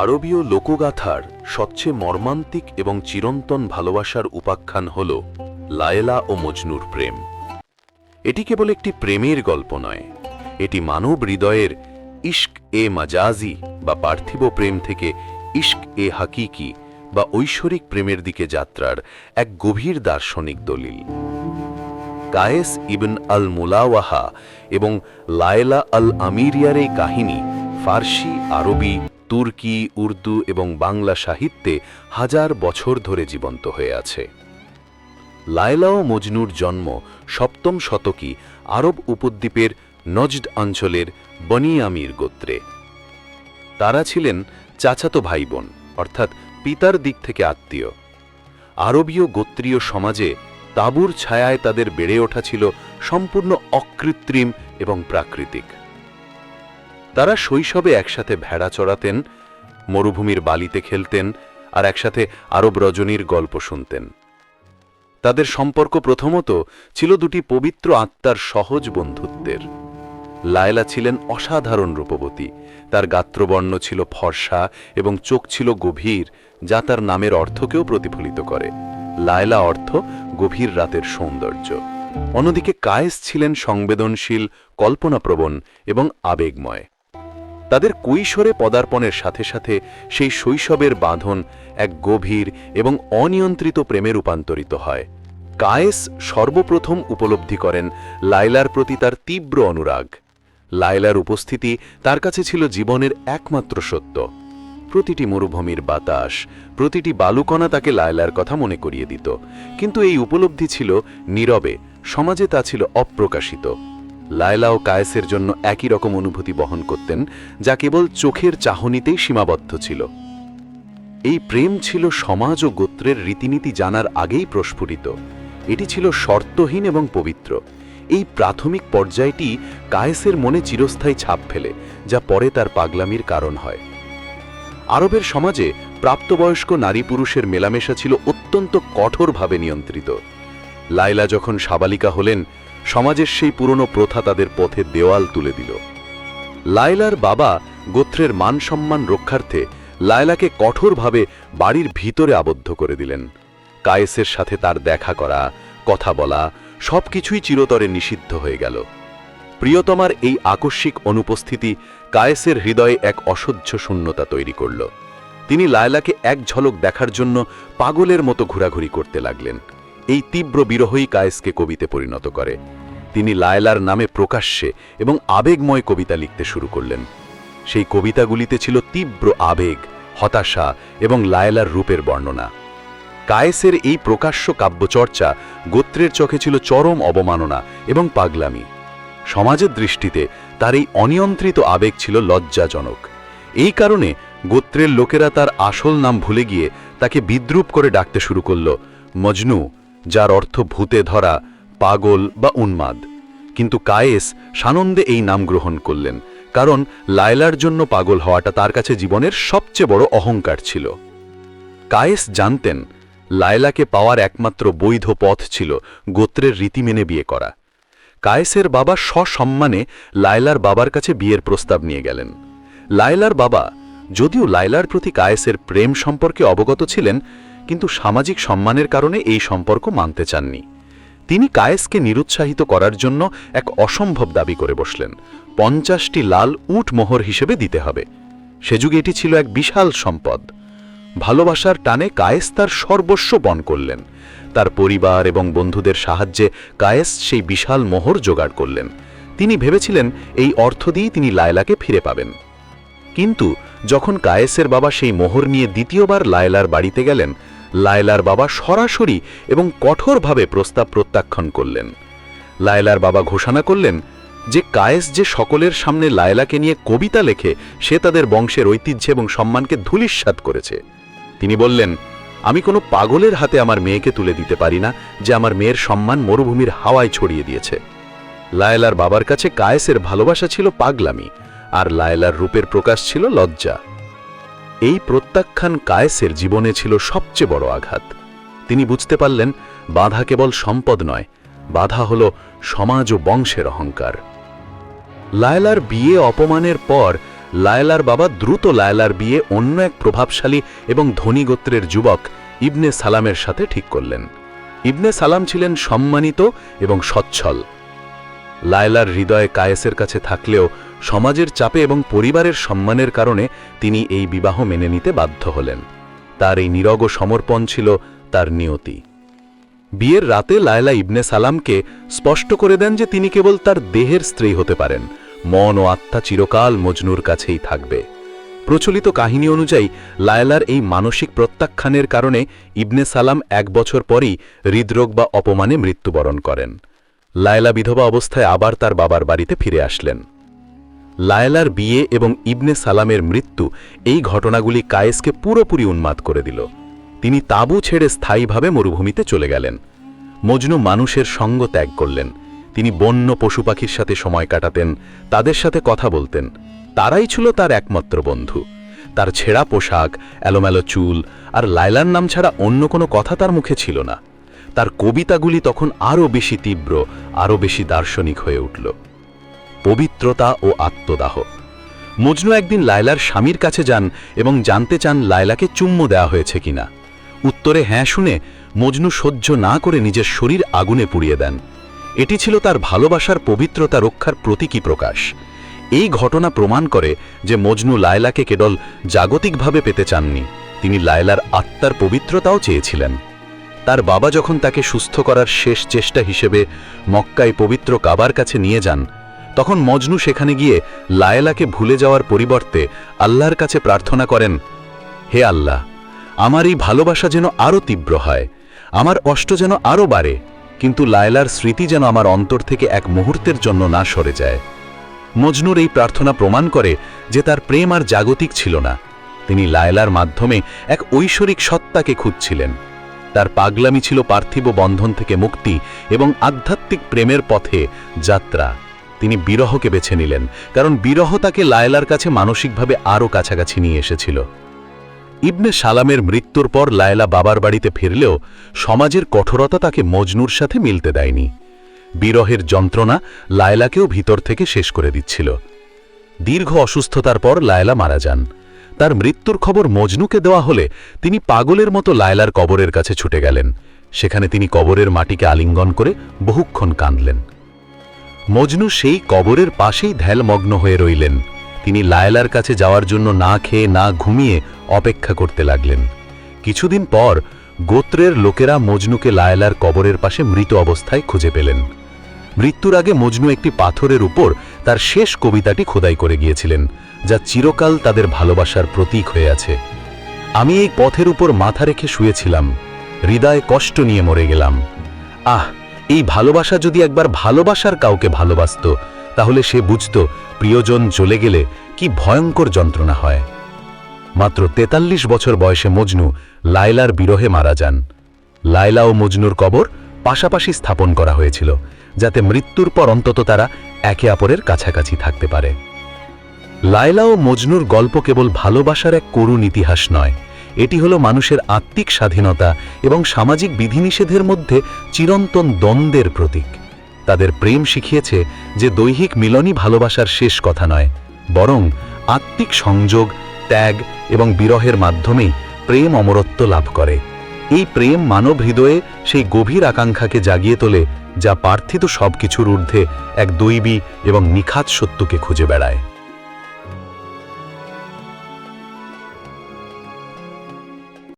আরবীয় লোকগাথার সবচেয়ে মর্মান্তিক এবং চিরন্তন ভালোবাসার উপাখ্যান হল লায়লা ও মজনুর প্রেম। এটি কেবল একটি প্রেমের গল্প নয়, এটি মানব হৃদয়ের ইশক এ মাজাজি বা পার্থিব প্রেম থেকে ইশক এ হাকিকি বা ঐশ্বরিক প্রেমের দিকে যাত্রার এক গভীর দার্শনিক দলিল। কায়েস ইবন আল মুলাওয়াহা এবং লায়লা আল আমিরিয়ার এই কাহিনী ফার্সি, আরবি তুর্কি, উর্দু এবং বাংলা সাহিত্যে হাজার বছর ধরে জীবন্ত হয়ে আছে। লায়লাও মজনুর জন্ম সপ্তম শতকী আরব উপদ্বীপের নজদ অঞ্চলের বনি আমির গোত্রে। তারা ছিলেন চাচাতো ভাই বোন অর্থাৎ পিতার দিক থেকে আত্মীয়। আরবীয় গোত্রীয় সমাজে তাঁবুর ছায়ায় তাদের বেড়ে ওঠা ছিল সম্পূর্ণ অকৃত্রিম এবং প্রাকৃতিক। তারা শৈশবে একসাথে ভেড়া চড়াতেন, মরুভূমির বালিতে খেলতেন আর একসাথে আরব রজনীর গল্প শুনতেন। তাদের সম্পর্ক প্রথমত ছিল দুটি পবিত্র আত্মার সহজ বন্ধুত্বের। লায়লা ছিলেন অসাধারণ রূপবতী, তার গাত্রবর্ণ ছিল ফর্সা এবং চোখ ছিল গভীর, যা তার নামের অর্থকেও প্রতিফলিত করে। লায়লা অর্থ গভীর রাতের সৌন্দর্য। অন্যদিকে কায়েস ছিলেন সংবেদনশীল, কল্পনাপ্রবণ এবং আবেগময়। তাদের কৈশোরে পদার্পণের সাথে সাথে সেই শৈশবের বাঁধন এক গভীর এবং অনিয়ন্ত্রিত প্রেমে রূপান্তরিত হয়। কায়েস সর্বপ্রথম উপলব্ধি করেন লাইলার প্রতি তার তীব্র অনুরাগ। লাইলার উপস্থিতি তার কাছে ছিল জীবনের একমাত্র সত্য। প্রতিটি মরুভূমির বাতাস, প্রতিটি বালুকণা তাকে লায়লার কথা মনে করিয়ে দিত। কিন্তু এই উপলব্ধি ছিল নীরবে, সমাজে তা ছিল অপ্রকাশিত। লায়লা ও কায়েসের জন্য একই রকম অনুভূতি বহন করতেন, যা কেবল চোখের চাহনিতেই সীমাবদ্ধ ছিল। এই প্রেম ছিল সমাজ ও গোত্রের রীতিনীতি জানার আগেই প্রস্ফুটিত। এটি ছিল শর্তহীন এবং পবিত্র। এই প্রাথমিক পর্যায়টি কায়েসের মনে চিরস্থায়ী ছাপ ফেলে, যা পরে তার পাগলামির কারণ হয়। আরবের সমাজে প্রাপ্তবয়স্ক নারী পুরুষের মেলামেশা ছিল অত্যন্ত কঠোরভাবে নিয়ন্ত্রিত। লাইলা যখন সাবালিকা হলেন সমাজের সেই পুরনো প্রথা তাদের পথে দেওয়াল তুলে দিল। লায়লার বাবা গোত্রের মান সম্মান রক্ষার্থে লায়লাকে কঠোরভাবে বাড়ির ভিতরে আবদ্ধ করে দিলেন। কায়েসের সাথে তার দেখা করা, কথা বলা, সবকিছুই চিরতরে নিষিদ্ধ হয়ে গেল। প্রিয়তমার এই আকস্মিক অনুপস্থিতি কায়েসের হৃদয়ে এক অসহ্য শূন্যতা তৈরি করল। তিনি লায়লাকে এক ঝলক দেখার জন্য পাগলের মতো ঘোরাঘুরি করতে লাগলেন। এই তীব্র বিরহই কায়েসকে কবিতে পরিণত করে। তিনি লায়লার নামে প্রকাশ্যে এবং আবেগময় কবিতা লিখতে শুরু করলেন। সেই কবিতাগুলিতে ছিল তীব্র আবেগ, হতাশা এবং লায়লার রূপের বর্ণনা। কায়েসের এই প্রকাশ্য কাব্যচর্চা গোত্রের চোখে ছিল চরম অবমাননা এবং পাগলামি। সমাজের দৃষ্টিতে তার এই অনিয়ন্ত্রিত আবেগ ছিল লজ্জাজনক। এই কারণে গোত্রের লোকেরা তার আসল নাম ভুলে গিয়ে তাকে বিদ্রুপ করে ডাকতে শুরু করল, মজনু যার অর্থ ভূতে ধরা, পাগল বা উন্মাদ। কিন্তু কায়েস সানন্দে এই নাম গ্রহণ করলেন, কারণ লায়লার জন্য পাগল হওয়াটা তার কাছে জীবনের সবচেয়ে বড় অহংকার ছিল। কায়েস জানতেন, লায়লাকে পাওয়ার একমাত্র বৈধ পথ ছিল গোত্রের রীতি মেনে বিয়ে করা। কায়েসের বাবা সসম্মানে লায়লার বাবার কাছে বিয়ের প্রস্তাব নিয়ে গেলেন। লায়লার বাবা, যদিও লায়লার প্রতি কায়েসের প্রেম সম্পর্কে অবগত ছিলেন কিন্তু সামাজিক সম্মানের কারণে এই সম্পর্ক মানতে চাননি। তিনি কায়েসকে নিরুৎসাহিত করার জন্য এক অসম্ভব দাবি করে বসলেন, পঞ্চাশটি লাল উট মোহর হিসেবে দিতে হবে। সে যুগে এটি ছিল এক বিশাল সম্পদ। ভালোবাসার টানে কায়েস তার সর্বস্ব বন করলেন। তার পরিবার এবং বন্ধুদের সাহায্যে কায়েস সেই বিশাল মোহর জোগাড় করলেন। তিনি ভেবেছিলেন এই অর্থ দিয়েই তিনি লায়লাকে ফিরে পাবেন। কিন্তু যখন কায়েসের বাবা সেই মোহর নিয়ে দ্বিতীয়বার লায়লার বাড়িতে গেলেন লায়লার বাবা সরাসরি এবং কঠোরভাবে প্রস্তাব প্রত্যাখ্যান করলেন। লায়লার বাবা ঘোষণা করলেন যে কায়েস যে সকলের সামনে লায়লাকে নিয়ে কবিতা লেখে, সে তাদের বংশের ঐতিহ্য এবং সম্মানকে ধূলিস্বাদ করেছে। তিনি বললেন, আমি কোনো পাগলের হাতে আমার মেয়েকে তুলে দিতে পারি না, যে আমার মেয়ের সম্মান মরুভূমির হাওয়ায় ছড়িয়ে দিয়েছে। লায়লার বাবার কাছে কায়েসের ভালোবাসা ছিল পাগলামি, আর লায়লার রূপের প্রকাশ ছিল লজ্জা। এই প্রত্যাখ্যান কায়েসের জীবনে ছিল সবচেয়ে বড় আঘাত। তিনি বুঝতে পারলেন, বাধা কেবল সম্পদ নয়, বাধা হল সমাজ ও বংশের অহংকার। লায়লার বিয়ে অপমানের পর, লায়লার বাবা দ্রুত লায়লার বিয়ে অন্য এক প্রভাবশালী এবং ধনী গোত্রের যুবক ইবনে সালামের সাথে ঠিক করলেন। ইবনে সালাম ছিলেন সম্মানিত এবং সচ্ছল। লায়লার হৃদয়ে কায়েসের কাছে থাকলেও সমাজের চাপে এবং পরিবারের সম্মানের কারণে তিনি এই বিবাহ মেনে নিতে বাধ্য হলেন। তার এই নিরগ সমর্পণ ছিল তার নিয়তি। বিয়ের রাতে লায়লা ইবনে সালামকে স্পষ্ট করে দেন যে তিনি কেবল তার দেহের স্ত্রী হতে পারেন। মন ও আত্মা চিরকাল মজনুর কাছেই থাকবে। প্রচলিত কাহিনী অনুযায়ী লায়লার এই মানসিক প্রত্যাখ্যানের কারণে ইবনে সালাম এক বছর পরই হৃদরোগ বা অপমানে মৃত্যুবরণ করেন। লায়লা বিধবা অবস্থায় আবার তার বাবার বাড়িতে ফিরে আসলেন। লায়লার বিয়ে এবং ইবনে সালামের মৃত্যু এই ঘটনাগুলি কায়েসকে পুরোপুরি উন্মাদ করে দিল। তিনি তাঁবু ছেড়ে স্থায়ীভাবে মরুভূমিতে চলে গেলেন। মজনু মানুষের সঙ্গ ত্যাগ করলেন। তিনি বন্য পশু পাখির সাথে সময় কাটাতেন, তাদের সাথে কথা বলতেন। তারাই ছিল তার একমাত্র বন্ধু। তার ছেঁড়া পোশাক, এলোমেলো চুল আর লায়লার নাম ছাড়া অন্য কোনো কথা তার মুখে ছিল না। তার কবিতাগুলি তখন আরও বেশি তীব্র, আরও বেশি দার্শনিক হয়ে উঠল। পবিত্রতা ও আত্মদাহ। মজনু একদিন লায়লার স্বামীর কাছে যান এবং জানতে চান লায়লাকে চুম্ম দেওয়া হয়েছে কিনা। উত্তরে হ্যাঁ শুনে মজনু সহ্য না করে নিজের শরীর আগুনে পুড়িয়ে দেন। এটি ছিল তার ভালোবাসার পবিত্রতা রক্ষার প্রতীকী প্রকাশ। এই ঘটনা প্রমাণ করে যে মজনু লায়লাকে কেবল জাগতিকভাবে পেতে চাননি, তিনি লায়লার আত্মার পবিত্রতাও চেয়েছিলেন। তার বাবা যখন তাকে সুস্থ করার শেষ চেষ্টা হিসেবে মক্কায় পবিত্র কাবার কাছে নিয়ে যান, তখন মজনু সেখানে গিয়ে লায়লাকে ভুলে যাওয়ার পরিবর্তে আল্লাহর কাছে প্রার্থনা করেন, হে আল্লাহ, আমার এই ভালোবাসা যেন আরও তীব্র হয়, আমার অষ্ট যেন আরও বাড়ে, কিন্তু লায়লার স্মৃতি যেন আমার অন্তর থেকে এক মুহূর্তের জন্য না সরে যায়। মজনুর এই প্রার্থনা প্রমাণ করে যে তার প্রেম আর জাগতিক ছিল না। তিনি লায়লার মাধ্যমে এক ঐশ্বরিক সত্তাকে খুঁজছিলেন। তার পাগলামি ছিল পার্থিব বন্ধন থেকে মুক্তি এবং আধ্যাত্মিক প্রেমের পথে যাত্রা। তিনি বিরহকে বেছে নিলেন, কারণ বিরহ তাকে লায়লার কাছে মানসিকভাবে আরও কাছাকাছি নিয়ে এসেছিল। ইবনে সালামের মৃত্যুর পর লায়লা বাবার বাড়িতে ফিরলেও সমাজের কঠোরতা তাকে মজনুর সাথে মিলতে দেয়নি। বিরহের যন্ত্রণা লায়লাকেও ভিতর থেকে শেষ করে দিচ্ছিল। দীর্ঘ অসুস্থতার পর লায়লা মারা যান। তার মৃত্যুর খবর মজনুকে দেওয়া হলে তিনি পাগলের মতো লায়লার কবরের কাছে ছুটে গেলেন। সেখানে তিনি কবরের মাটিকে আলিঙ্গন করে বহুক্ষণ কাঁদলেন। মজনু সেই কবরের পাশেই ধ্যালমগ্ন হয়ে রইলেন। তিনি লায়লার কাছে যাওয়ার জন্য না খেয়ে না ঘুমিয়ে অপেক্ষা করতে লাগলেন। কিছুদিন পর গোত্রের লোকেরা মজনুকে লায়লার কবরের পাশে মৃত অবস্থায় খুঁজে পেলেন। মৃত্যুর আগে মজনু একটি পাথরের উপর তার শেষ কবিতাটি খোদাই করে গিয়েছিলেন, যা চিরকাল তাদের ভালোবাসার প্রতীক হয়ে আছে। আমি এই পথের উপর মাথা রেখে শুয়েছিলাম, হৃদয় কষ্ট নিয়ে মরে গেলাম। আহ, এই ভালোবাসা যদি একবার ভালোবাসার কাউকে ভালোবাসত, তাহলে সে বুঝত, প্রিয়জন চলে গেলে কি ভয়ঙ্কর যন্ত্রণা হয়। মাত্র তেতাল্লিশ বছর বয়সে মজনু লায়লার বিরহে মারা যান। লায়লা ও মজনুর কবর পাশাপাশি স্থাপন করা হয়েছিল। যাতে মৃত্যুর পর অন্তত তারা একে অপরের কাছাকাছি থাকতে পারে। লায়লা ও মজনুর গল্প কেবল ভালোবাসার এক করুণ ইতিহাস নয়। এটি হলো মানুষের আত্মিক স্বাধীনতা এবং সামাজিক বিধিনিষেধের মধ্যে চিরন্তন দ্বন্দ্বের প্রতীক। তাদের প্রেম শিখিয়েছে যে দৈহিক মিলনই ভালোবাসার শেষ কথা নয়, বরং আত্মিক সংযোগ, ত্যাগ এবং বিরহের মাধ্যমেই প্রেম অমরত্ব লাভ করে। এই প্রেম মানব হৃদয়ে সেই গভীর আকাঙ্ক্ষাকে জাগিয়ে তোলে যা পার্থিত সবকিছুর ঊর্ধ্বে এক দৈবী এবং নিখাত সত্যকে খুঁজে বেড়ায়।